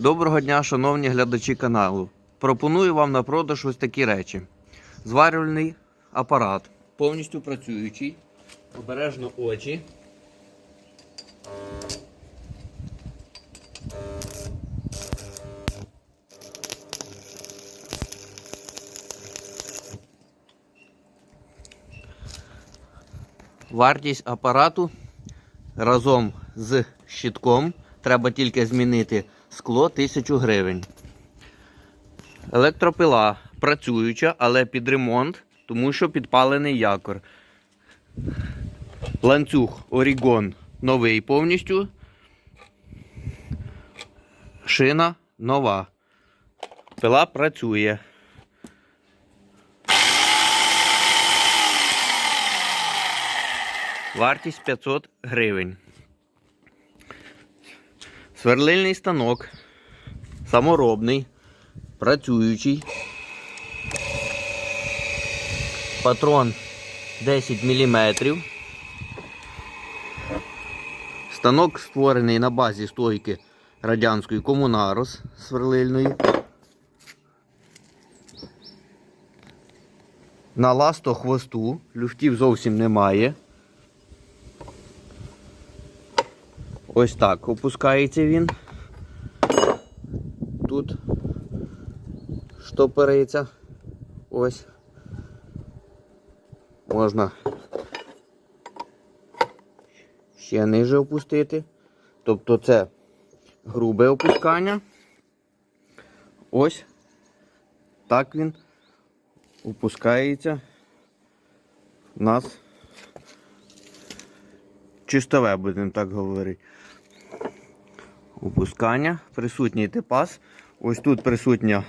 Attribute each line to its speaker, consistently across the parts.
Speaker 1: Доброго дня, шановні глядачі каналу. Пропоную вам на продаж ось такі речі. Зварювальний апарат, повністю працюючий, обережно очі. Вартість апарату разом з щитком треба тільки змінити скло 1000 гривень. Електропила працююча, але під ремонт, тому що підпалений якор. Ланцюг Орігон новий повністю. Шина нова. Пила працює. Вартість 500 гривень. Сверлильний станок. Саморобний. Працюючий. Патрон 10 мм. Станок створений на базі стойки радянської Комунарос сверлильної. На ласто хвосту. Люфтів зовсім немає. Ось так опускається він. Тут штопориться. Ось. Можна ще ниже опустити. Тобто це грубе опускання. Ось так він опускається. У нас чистове, будемо так говорити. Опускання, присутній типас. Ось тут присутня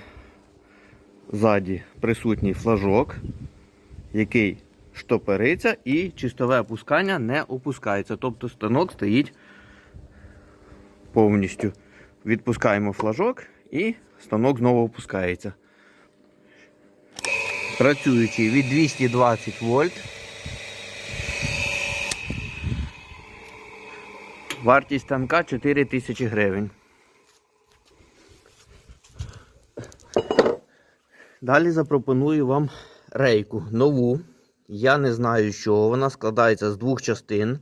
Speaker 1: ззаді присутній флажок, який штопориться і чистове опускання не опускається. Тобто станок стоїть повністю. Відпускаємо флажок і станок знову опускається. Працюючий від 220 вольт. Вартість танка 4 тисячі гривень. Далі запропоную вам рейку нову. Я не знаю, що вона складається з двох частин.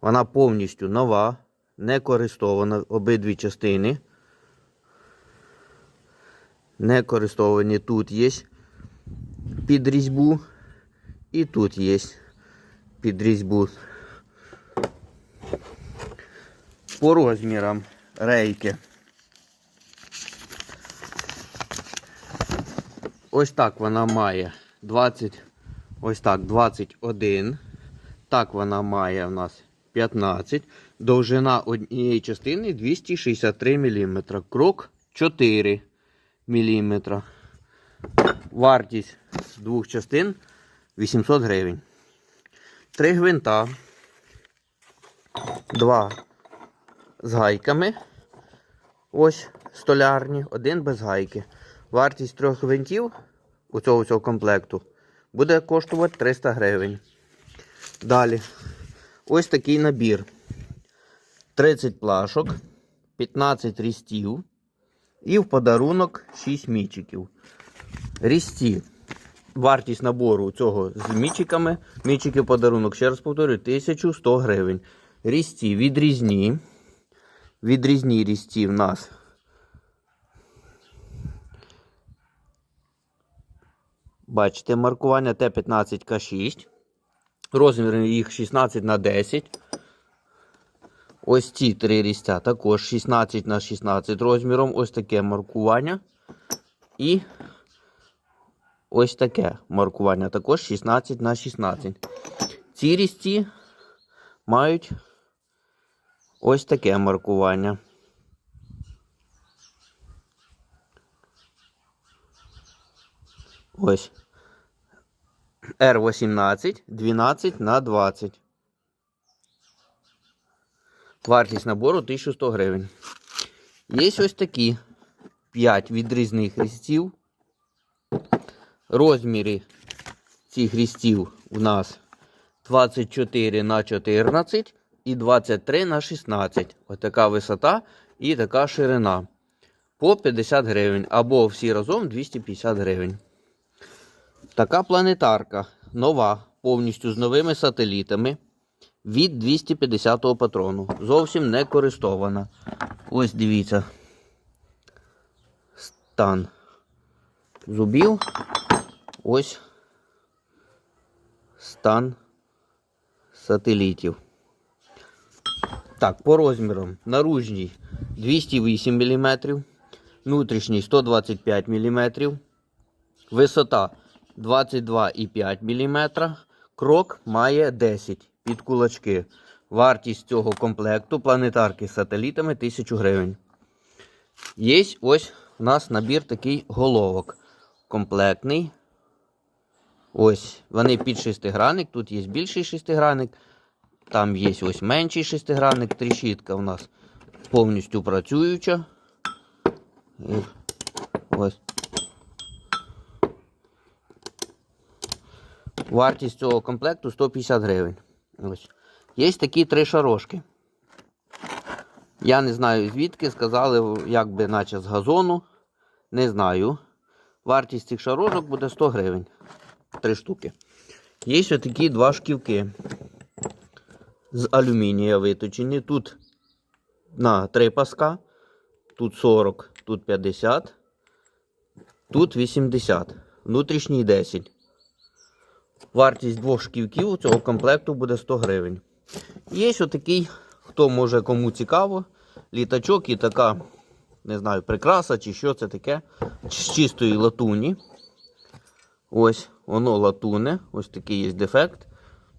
Speaker 1: Вона повністю нова, не користована обидві частини. Не користовані тут є під різьбу. І тут є під різьбу. По розмірам рейки. Ось так вона має 20, ось так, 21. Так вона має в нас 15. Довжина однієї частини 263 мм. Крок 4 мм. Вартість двох частин 800 гривень. Три гвинта. Два з гайками. Ось столярні, один без гайки. Вартість трьох гвинтів у цього, цього комплекту буде коштувати 300 гривень. Далі. Ось такий набір. 30 плашок, 15 рістів і в подарунок 6 мічиків. Рісті. Вартість набору цього з мічиками. Мічики подарунок, ще раз повторюю, 1100 гривень. Рісті відрізні. Відрізні різці в нас. Бачите, маркування Т15К6. Розмір їх 16 на 10. Ось ці три різця також 16 на 16 розміром. Ось таке маркування. І ось таке маркування також 16 на 16. Ці різці мають ось таке маркування. Ось. R18 12 на 20. Вартість набору 1100 гривень. Є ось такі 5 відрізних різців. Розміри цих різців у нас 24 на 14 і 23 на 16. Ось така висота і така ширина. по 50 гривень, або всі разом 250 гривень. Така планетарка нова, повністю з новими сателітами від 250-го патрону. Зовсім не користована. Ось дивіться. Стан зубів. Ось стан сателітів. Так, по розмірам. Наружній 208 мм, внутрішній 125 мм, висота 22,5 мм, крок має 10 під кулачки. Вартість цього комплекту планетарки з сателітами 1000 гривень. Є ось у нас набір такий головок. Комплектний. Ось, вони під шестигранник. Тут є більший шестигранник. Там є ось менший шестигранник. Трішітка у нас повністю працююча. Ось. Вартість цього комплекту 150 гривень. Ось. Є такі три шарошки. Я не знаю звідки, сказали, як би наче з газону. Не знаю. Вартість цих шарожок буде 100 гривень. Три штуки. Є ось такі два шківки з алюмінія виточені. Тут на 3 паска, тут 40, тут 50, тут 80, внутрішній 10. Вартість двох шківків у цього комплекту буде 100 гривень. Є ось такий, хто може кому цікаво, літачок і така, не знаю, прикраса чи що це таке, з чистої латуні. Ось, воно латуне, ось такий є дефект.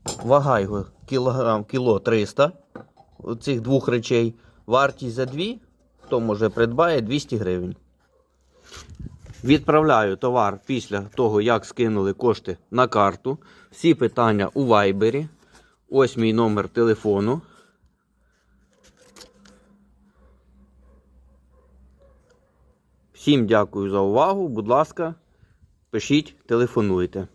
Speaker 1: Вага його кілограм, кіло 300 цих двох речей. Вартість за дві, хто може придбає 200 гривень. Відправляю товар після того, як скинули кошти на карту. Всі питання у вайбері. Ось мій номер телефону. Всім дякую за увагу. Будь ласка, пишіть, телефонуйте.